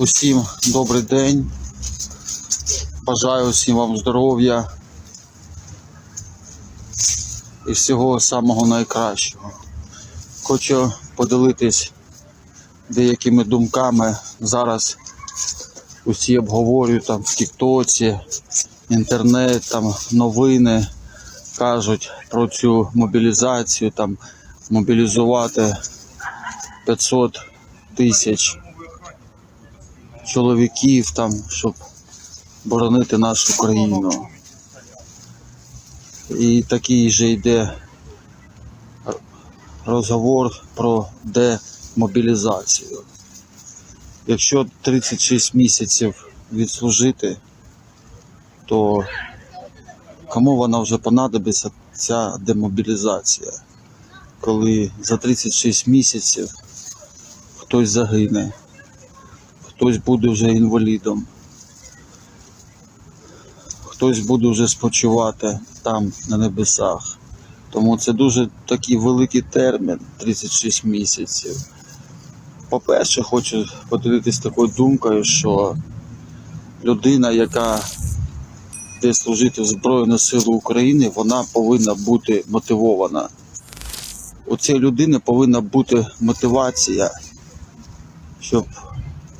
Усім добрий день. Бажаю усім вам здоров'я і всього самого найкращого. Хочу поділитись деякими думками. Зараз усі обговорюють там в Тіктоці, інтернет, там новини кажуть про цю мобілізацію, там мобілізувати 500 тисяч чоловіків там, щоб боронити нашу країну. І такий же йде розговор про демобілізацію. Якщо 36 місяців відслужити, то кому вона вже понадобиться ця демобілізація, коли за 36 місяців хтось загине, хтось буде вже інвалідом, хтось буде вже спочивати там на небесах. Тому це дуже такий великий термін 36 місяців. По-перше, хочу поділитись такою думкою, що людина, яка йде служити в Збройні Сили України, вона повинна бути мотивована. У цієї людини повинна бути мотивація, щоб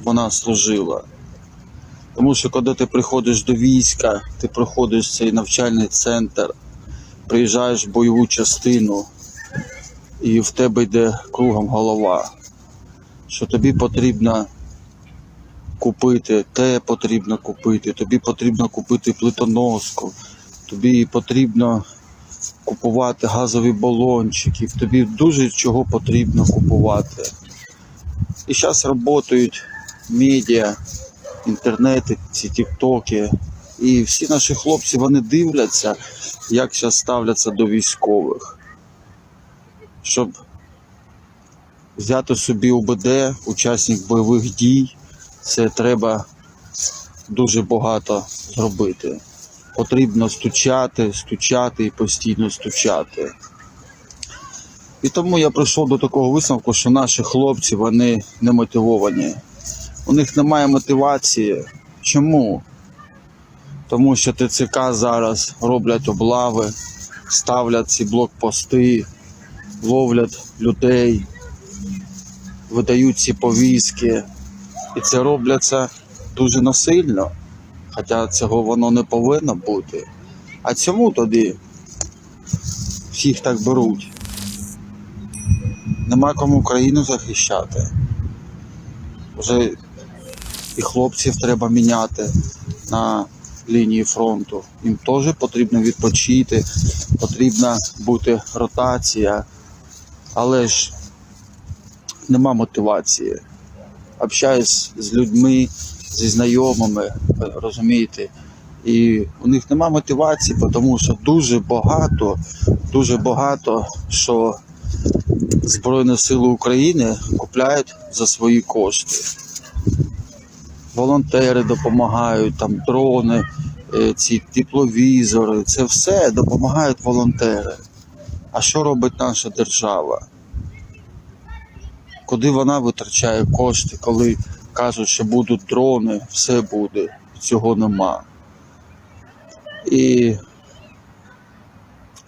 вона служила. Тому що коли ти приходиш до війська, ти проходиш цей навчальний центр, приїжджаєш в бойову частину, і в тебе йде кругом голова, що тобі потрібно купити, те потрібно купити, тобі потрібно купити плитоноску, тобі потрібно купувати газові балончики, тобі дуже чого потрібно купувати. І зараз працюють медіа, інтернети, ці тіктоки. І всі наші хлопці вони дивляться, як зараз ставляться до військових. Щоб взяти собі УБД, учасник бойових дій, це треба дуже багато зробити. Потрібно стучати, стучати і постійно стучати. І тому я прийшов до такого висновку, що наші хлопці вони не мотивовані. У них немає мотивації. Чому? Тому що ТЦК зараз роблять облави, ставлять ці блокпости, ловлять людей, видають ці повістки. І це робляться дуже насильно. Хоча цього воно не повинно бути. А чому тоді всіх так беруть? Нема кому країну захищати. Вже і хлопців треба міняти на лінії фронту. Їм теж потрібно відпочити, потрібна бути ротація, але ж нема мотивації. Общаюсь з людьми, зі знайомими, розумієте, і у них нема мотивації, тому що дуже багато, дуже багато що Збройні Сили України купляють за свої кошти. Волонтери допомагають, там дрони, е, ці тепловізори, це все допомагають волонтери. А що робить наша держава? Куди вона витрачає кошти, коли кажуть, що будуть дрони, все буде, цього нема. І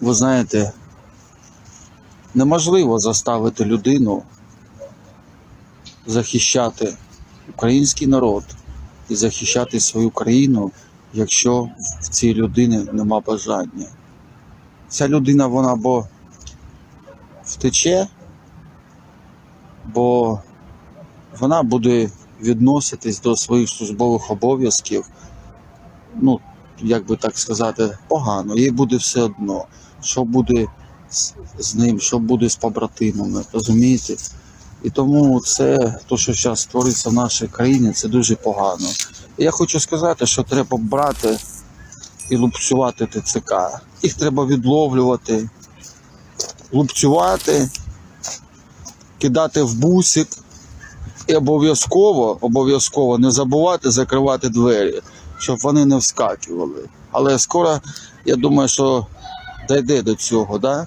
ви знаєте, неможливо заставити людину захищати український народ і захищати свою країну, якщо в цій людини нема бажання. Ця людина вона або втече, бо вона буде відноситись до своїх службових обов'язків, ну, як би так сказати, погано. Їй буде все одно, що буде з, ним, що буде з побратимами, розумієте? І тому це, то, що зараз твориться в нашій країні, це дуже погано. І я хочу сказати, що треба брати і лупцювати ТЦК. Їх треба відловлювати, лупцювати, кидати в бусик. І обов'язково, обов'язково не забувати закривати двері, щоб вони не вскакували. Але скоро, я думаю, що дійде до цього, да?